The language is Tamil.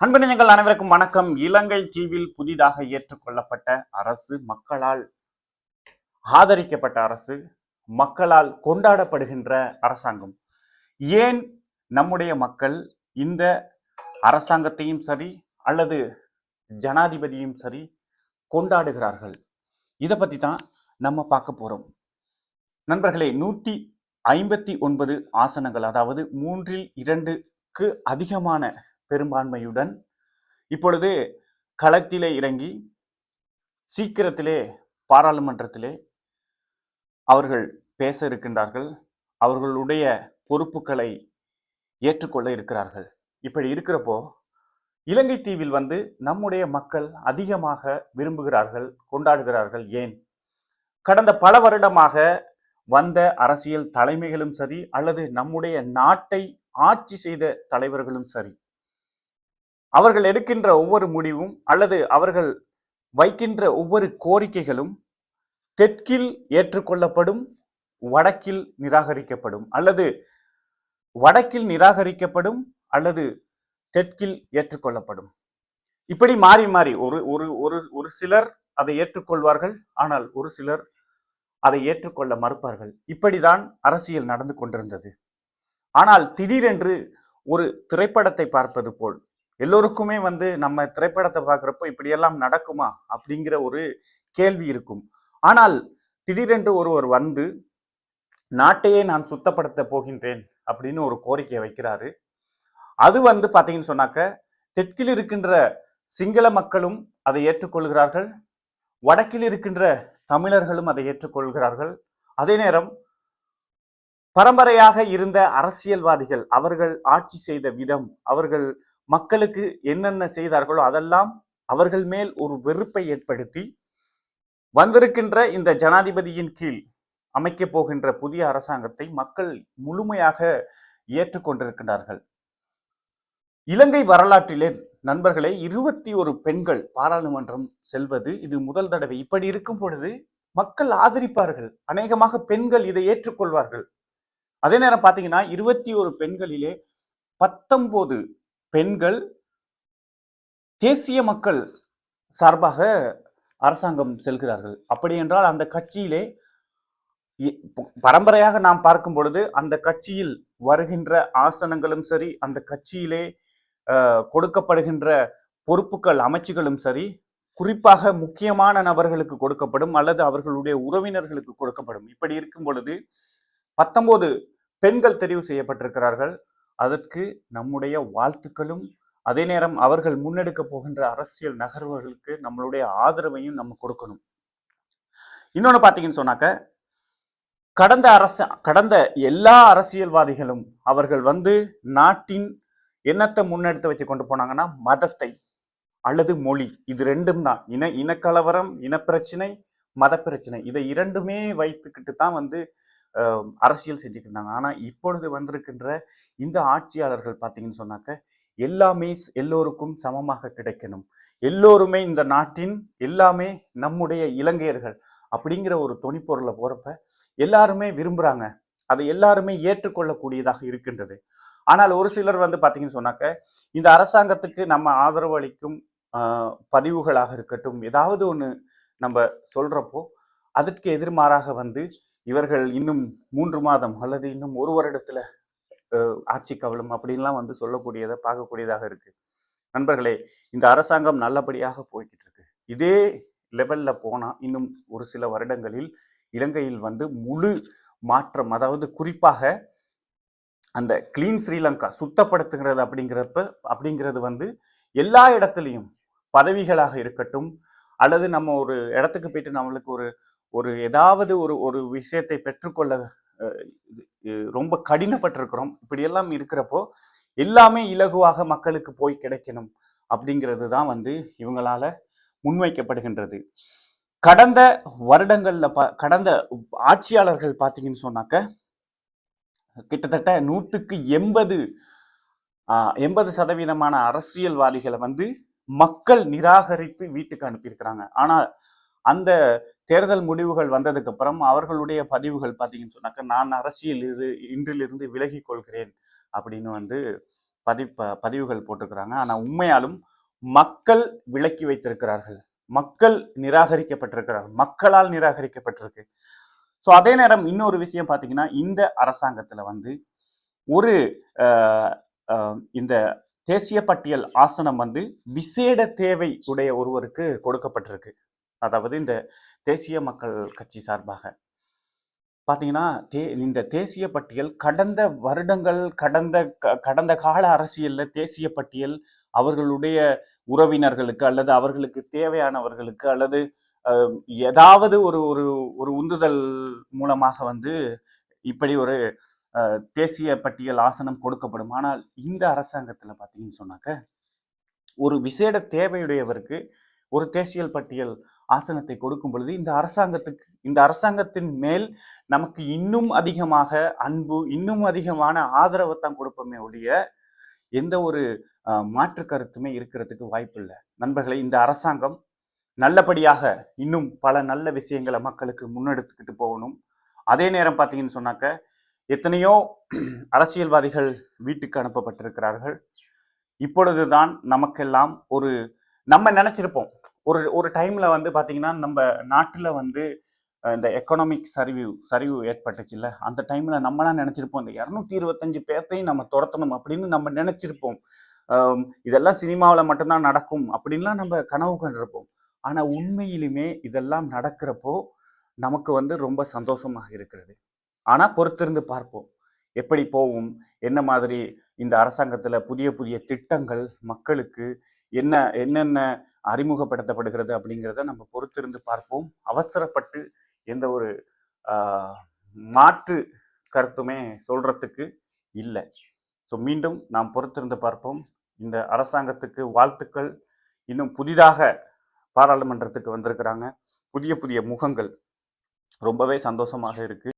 அன்பு நீங்கள் அனைவருக்கும் வணக்கம். இலங்கை தீவில் புதிதாக ஏற்றுக்கொள்ளப்பட்ட அரசு மக்களால் ஆதரிக்கப்பட்ட அரசு மக்களால் கொண்டாடப்படுகின்ற அரசாங்கம். ஏன் நம்முடைய மக்கள் இந்த அரசாங்கத்தையும் சரி அல்லது ஜனாதிபதியும் சரி கொண்டாடுகிறார்கள்? இதை பற்றி தான் நம்ம பார்க்க போகிறோம் நண்பர்களே நூற்றி ஐம்பத்தி ஒன்பது ஆசனங்கள் அதாவது மூன்றில் இரண்டுக்கு அதிகமான பெரும்பான்மையுடன். இப்பொழுது களத்திலே இறங்கி சீக்கிரத்திலே பாராளுமன்றத்திலே அவர்கள் பேச இருக்கின்றார்கள். அவர்களுடைய பொறுப்புகளை ஏற்றுக்கொள்ள இருக்கிறார்கள். இப்படி இருக்கிறப்போ இலங்கை தீவில் வந்து நம்முடைய மக்கள் அதிகமாக விரும்புகிறார்கள் கொண்டாடுகிறார்கள் ஏன்? கடந்த பல வருடமாக வந்த அரசியல் தலைமைகளும் சரி அல்லது நம்முடைய நாட்டை ஆட்சி செய்த தலைவர்களும் சரி அவர்கள் எடுக்கின்ற ஒவ்வொரு முடிவும் அல்லது அவர்கள் வைக்கின்ற ஒவ்வொரு கோரிக்கைகளும் தெற்கில் ஏற்றுக்கொள்ளப்படும் வடக்கில் நிராகரிக்கப்படும் அல்லது வடக்கில் நிராகரிக்கப்படும் அல்லது தெற்கில் ஏற்றுக்கொள்ளப்படும். இப்படி மாறி மாறி ஒரு ஒரு ஒரு ஒரு சிலர் அதை ஏற்றுக்கொள்வார்கள் ஆனால் ஒரு சிலர் அதை ஏற்றுக்கொள்ள மறுப்பார்கள். இப்படிதான் அரசியல் நடந்து கொண்டிருந்தது. ஆனால் திடீரென்று ஒரு திரைப்படத்தை பார்ப்பது போல் எல்லோருக்குமே வந்து நம்ம திரைப்படத்தை பார்க்குறப்போ இப்படியெல்லாம் நடக்குமா அப்படிங்கிற ஒரு கேள்வி இருக்கும். ஆனால் திடீரென்று ஒருவர் வந்து நாட்டையே நான் சுத்தப்படுத்த போகின்றேன் அப்படின்னு ஒரு கோரிக்கையை வைக்கிறாரு. அது வந்து பார்த்தீங்கன்னு சொன்னாக்க தெற்கில் இருக்கின்ற சிங்கள மக்களும் அதை ஏற்றுக்கொள்கிறார்கள் வடக்கில் இருக்கின்ற தமிழர்களும் அதை ஏற்றுக்கொள்கிறார்கள். அதே நேரம் பரம்பரையாக இருந்த அரசியல்வாதிகள் அவர்கள் ஆட்சி செய்த விதம் அவர்கள் மக்களுக்கு என்னென்ன செய்தார்களோ அதெல்லாம் அவர்கள் மேல் ஒரு வெறுப்பை ஏற்படுத்தி வந்திருக்கின்ற இந்த ஜனாதிபதியின் கீழ் அமைக்கப் போகின்ற புதிய அரசாங்கத்தை மக்கள் முழுமையாக ஏற்றுக்கொண்டிருக்கின்றார்கள். இலங்கை வரலாற்றிலே நண்பர்களே இருபத்தி ஒரு பெண்கள் பாராளுமன்றம் செல்வது இது முதல் தடவை. இப்படி இருக்கும் பொழுது மக்கள் ஆதரிப்பார்கள். அநேகமாக பெண்கள் இதை ஏற்றுக்கொள்வார்கள். அதே நேரம் பார்த்தீங்கன்னா இருபத்தி ஒரு பெண்களிலே பத்தொன்பது பெண்கள் தேசிய மக்கள் சார்பாக அரசாங்கம் செல்கிறார்கள். அப்படி என்றால் அந்த கட்சியிலே இ- பரம்பரையாக நாம் பார்க்கும் பொழுது அந்த கட்சியில் வருகின்ற ஆசனங்களும் சரி அந்த கட்சியிலே கொடுக்கப்படுகின்ற பொறுப்புகள் அமைச்சுகளும் சரி குறிப்பாக முக்கியமான நபர்களுக்கு கொடுக்கப்படும் அல்லது அவர்களுடைய உறவினர்களுக்கு கொடுக்கப்படும். இப்படி இருக்கும் பொழுது பத்தொன்பது பெண்கள் தெரிவு செய்யப்பட்டிருக்கிறார்கள். அதற்கு நம்முடைய வாழ்த்துக்களும் அதே நேரம் அவர்கள் முன்னெடுக்க போகின்ற அரசியல் நகர்வுகளுக்கு நம்மளுடைய ஆதரவையும் நம்ம கொடுக்கணும். இன்னொன்று பார்த்தீங்கன்னு சொன்னாக்க கடந்த அரச கடந்த எல்லா அரசியல்வாதிகளும் அவர்கள் வந்து நாட்டின் என்னத்தை முன்னெடுத்து வச்சு கொண்டு போனாங்கன்னா மதத்தை அல்லது மொழி இது ரெண்டும் தான். இன இனக்கலவரம் இனப்பிரச்சனை மத பிரச்சனை இதை இரண்டுமே வைத்துக்கிட்டு தான் வந்து அரசியல் செஞ்சுட்டு இருந்தாங்க இப்பொழுது வந்திருக்கின்ற இந்த ஆட்சியாளர்கள் பார்த்தீங்கன்னு சொன்னாக்க எல்லாமே எல்லோருக்கும் சமமாக கிடைக்கணும். எல்லோருமே இந்த நாட்டின் எல்லாமே நம்முடைய இலங்கையர்கள் அப்படிங்கிற ஒரு தொனிப்பொருளை போகிறப்ப எல்லாருமே விரும்புகிறாங்க அதை எல்லாருமே ஏற்றுக்கொள்ளக்கூடியதாக இருக்கின்றது. ஆனால் ஒரு சிலர் வந்து பார்த்தீங்கன்னு சொன்னாக்க இந்த அரசாங்கத்துக்கு நம்ம ஆதரவு அளிக்கும் பதிவுகளாக இருக்கட்டும் ஏதாவது ஒன்று நம்ம சொல்கிறப்போ அதற்கு எதிர்மாறாக வந்து இவர்கள் இன்னும் மூன்று மாதம் அல்லது இன்னும் ஒரு வருடத்துல ஆட்சி கவலம் அப்படின்லாம் வந்து சொல்லக்கூடியதை பார்க்கக்கூடியதாக இருக்கு. நண்பர்களே இந்த அரசாங்கம் நல்லபடியாக போய்கிட்டு இருக்கு இதே லெவல்ல போனா இன்னும் ஒரு சில வருடங்களில் இலங்கையில் வந்து முழு மாற்றம் அதாவது குறிப்பாக அந்த கிளீன் ஸ்ரீலங்கா சுத்தப்படுத்துகிறது அப்படிங்கிறப்ப அப்படிங்கிறது வந்து எல்லா இடத்துலையும் பதவிகளாக இருக்கட்டும் அல்லது நம்ம ஒரு இடத்துக்கு போயிட்டு நம்மளுக்கு ஒரு ஒரு ஏதாவது ஒரு ஒரு விஷயத்தை பெற்றுக்கொள்ள ரொம்ப கடினப்பட்டிருக்கிறோம். இப்படியெல்லாம் இருக்கிறப்போ எல்லாமே இலகுவாக மக்களுக்கு போய் கிடைக்கணும் அப்படிங்கிறது தான் வந்து இவங்களால முன்வைக்கப்படுகின்றது. கடந்த வருடங்கள்ல பா கடந்த ஆட்சியாளர்கள் பார்த்தீங்கன்னு சொன்னாக்க கிட்டத்தட்ட நூற்றுக்கு எண்பது எண்பது சதவீதமான அரசியல்வாதிகளை வந்து மக்கள் நிராகரித்து வீட்டுக்கு அனுப்பியிருக்கிறாங்க. ஆனால் அந்த தேர்தல் முடிவுகள் வந்ததுக்கு அப்புறம் அவர்களுடைய பதிவுகள் பார்த்தீங்கன்னு சொன்னாக்க நான் அரசியல் இரு இன்றிலிருந்து விலகி கொள்கிறேன் அப்படின்னு வந்து பதி பதிவுகள் போட்டிருக்கிறாங்க. ஆனால் உண்மையாலும் மக்கள் விலக்கி வைத்திருக்கிறார்கள். மக்கள் நிராகரிக்கப்பட்டிருக்கிறார்கள். மக்களால் நிராகரிக்கப்பட்டிருக்கு. ஸோ அதே நேரம் இன்னொரு விஷயம் பார்த்தீங்கன்னா இந்த அரசாங்கத்தில் வந்து ஒரு இந்த தேசிய பட்டியல் ஆசனம் வந்து விசேட தேவை உடைய ஒருவருக்கு கொடுக்கப்பட்டிருக்கு. அதாவது இந்த தேசிய மக்கள் கட்சி சார்பாக. பார்த்தீங்கன்னா தே இந்த தேசிய பட்டியல் கடந்த வருடங்கள் கடந்த க- கடந்த கால அரசியல்ல தேசிய பட்டியல் அவர்களுடைய உறவினர்களுக்கு அல்லது அவர்களுக்கு தேவையானவர்களுக்கு அல்லது அஹ், ஏதாவது ஒரு ஒரு ஒரு உந்துதல் மூலமாக வந்து இப்படி ஒரு அஹ், தேசிய பட்டியல் ஆசனம் கொடுக்கப்படும். ஆனால் இந்த அரசாங்கத்துல பார்த்தீங்கன்னு சொன்னாக்க ஒரு விசேட தேவையுடையவருக்கு ஒரு தேசியல் பட்டியல் ஆசனத்தை கொடுக்கும் பொழுது இந்த அரசாங்கத்துக்கு இந்த அரசாங்கத்தின் மேல் நமக்கு இன்னும் அதிகமாக அன்பு இன்னும் அதிகமான ஆதரவை தான் கொடுப்போமே ஒழிய எந்த ஒரு மாற்று கருத்துமே இருக்கிறதுக்கு வாய்ப்பு இல்லை இந்த அரசாங்கம் நல்லபடியாக இன்னும் பல நல்ல விஷயங்களை மக்களுக்கு முன்னெடுத்துக்கிட்டு போகணும். அதே நேரம் பார்த்தீங்கன்னு சொன்னாக்க எத்தனையோ அரசியல்வாதிகள் வீட்டுக்கு அனுப்பப்பட்டிருக்கிறார்கள். இப்பொழுதுதான் நமக்கெல்லாம் ஒரு நம்ம நினைச்சிருப்போம். ஒரு ஒரு டைமில் வந்து பார்த்திங்கன்னா நம்ம நாட்டில் வந்து இந்த எக்கனாமிக் சரிவு சரிவு ஏற்பட்டுச்சுல்ல? அந்த டைமில் நம்மளாம் நினச்சிருப்போம் இந்த இரநூத்தி இருபத்தஞ்சு பேர்த்தையும் நம்ம துரத்தணும் அப்படின்னு நம்ம நினச்சிருப்போம். இதெல்லாம் சினிமாவில் மட்டும்தான் நடக்கும் அப்படின்லாம் நம்ம கனவு கண்டிருப்போம். ஆனால் உண்மையிலுமே இதெல்லாம் நடக்கிறப்போ நமக்கு வந்து ரொம்ப சந்தோஷமாக இருக்கிறது. ஆனால் பொறுத்திருந்து பார்ப்போம். எப்படி போகும்? என்ன மாதிரி இந்த அரசாங்கத்தில் புதிய புதிய திட்டங்கள் மக்களுக்கு என்ன என்னென்ன அறிமுகப்படுத்தப்படுகிறது அப்படிங்கிறத நம்ம பொறுத்திருந்து பார்ப்போம். அவசரப்பட்டு எந்த ஒரு மாற்று கருத்துமே சொல்றதுக்கு இல்லை. ஸோ மீண்டும் நாம் பொறுத்திருந்து பார்ப்போம். இந்த அரசாங்கத்துக்கு வாழ்த்துக்கள். இன்னும் புதிதாக பாராளுமன்றத்துக்கு வந்திருக்கிறாங்க. புதிய புதிய முகங்கள். ரொம்பவே சந்தோஷமாக இருக்குது